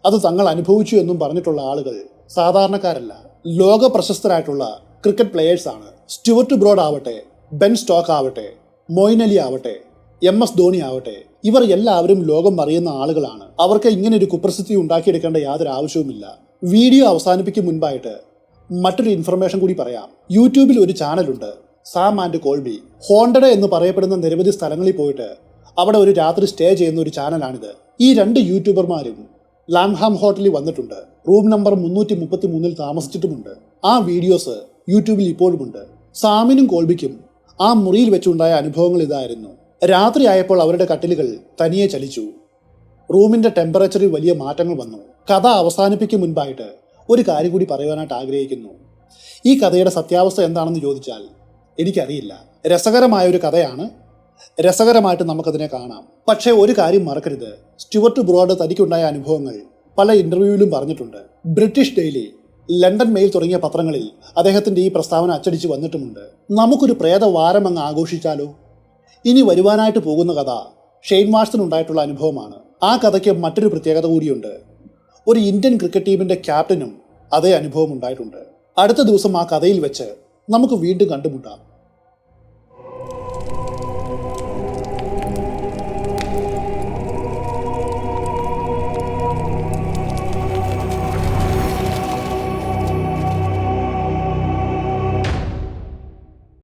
അത് തങ്ങൾ അനുഭവിച്ചു എന്നും പറഞ്ഞിട്ടുള്ള ആളുകൾ സാധാരണക്കാരല്ല. ലോക പ്രശസ്തരായിട്ടുള്ള ക്രിക്കറ്റ് ആണ്. സ്റ്റുവർട്ട് ബ്രോഡ് ആവട്ടെ ബെൻ സ്റ്റോക്ക് ആവട്ടെ മൊയിൻ അലി ആവട്ടെ എം എസ് ധോണി ആവട്ടെ ഇവർ എല്ലാവരും ലോകം അറിയുന്ന ആളുകളാണ്. അവർക്ക് ഇങ്ങനെ ഒരു കുപ്രസിദ്ധി ഉണ്ടാക്കിയെടുക്കേണ്ട യാതൊരു ആവശ്യവുമില്ല. വീഡിയോ അവസാനിപ്പിക്കും മുൻപായിട്ട് മറ്റൊരു ഇൻഫർമേഷൻ കൂടി പറയാം. യൂട്യൂബിൽ ഒരു ചാനലുണ്ട് സാം ആൻഡ് കോൾബി. ഹോണ്ടഡ എന്ന് പറയപ്പെടുന്ന നിരവധി സ്ഥലങ്ങളിൽ പോയിട്ട് അവിടെ ഒരു രാത്രി സ്റ്റേ ചെയ്യുന്ന ഒരു ചാനലാണിത്. ഈ രണ്ട് യൂട്യൂബർമാരും ലാംഹാം ഹോട്ടലിൽ വന്നിട്ടുണ്ട്. റൂം നമ്പർ മുന്നൂറ്റി മുപ്പത്തി മൂന്നിൽ താമസിച്ചിട്ടുമുണ്ട്. ആ വീഡിയോസ് യൂട്യൂബിൽ ഇപ്പോഴുമുണ്ട്. സാമിനും കോൾബിക്കും ആ മുറിയിൽ വെച്ചുണ്ടായ അനുഭവങ്ങൾ ഇതായിരുന്നു. രാത്രി ആയപ്പോൾ അവരുടെ കട്ടിലുകൾ തനിയെ ചലിച്ചു. റൂമിന്റെ ടെമ്പറേച്ചറിൽ വലിയ മാറ്റങ്ങൾ വന്നു. കഥ അവസാനിപ്പിക്കും മുൻപായിട്ട് ഒരു കാര്യം കൂടി പറയുവാനായിട്ട് ആഗ്രഹിക്കുന്നു. ഈ കഥയുടെ സത്യാവസ്ഥ എന്താണെന്ന് ചോദിച്ചാൽ എനിക്കറിയില്ല. രസകരമായ ഒരു കഥയാണ് രസകരമായിട്ട് നമുക്കതിനെ കാണാം. പക്ഷേ ഒരു കാര്യം മറക്കരുത്. സ്റ്റുവർട്ട് ബ്രോഡ് തനിക്കുണ്ടായ അനുഭവങ്ങൾ പല ഇന്റർവ്യൂവിലും പറഞ്ഞിട്ടുണ്ട്. ബ്രിട്ടീഷ് ഡെയിലി ലണ്ടൻ മെയിൽ തുടങ്ങിയ പത്രങ്ങളിൽ അദ്ദേഹത്തിന്റെ ഈ പ്രസ്താവന അച്ചടിച്ച് വന്നിട്ടുമുണ്ട്. നമുക്കൊരു പ്രേത വാരം അങ്ങ് ആഘോഷിച്ചാലോ? ഇനി വരുവാനായിട്ട് പോകുന്ന കഥ ഷെയ്ൻ വാട്സനുണ്ടായിട്ടുള്ള അനുഭവമാണ്. ആ കഥയ്ക്ക് മറ്റൊരു പ്രത്യേകത കൂടിയുണ്ട്. ഒരു ഇന്ത്യൻ ക്രിക്കറ്റ് ടീമിന്റെ ക്യാപ്റ്റനും അതേ അനുഭവം ഉണ്ടായിട്ടുണ്ട്. അടുത്ത ദിവസം ആ കഥയിൽ വെച്ച് നമുക്ക് വീണ്ടും കണ്ടുമുട്ടാം.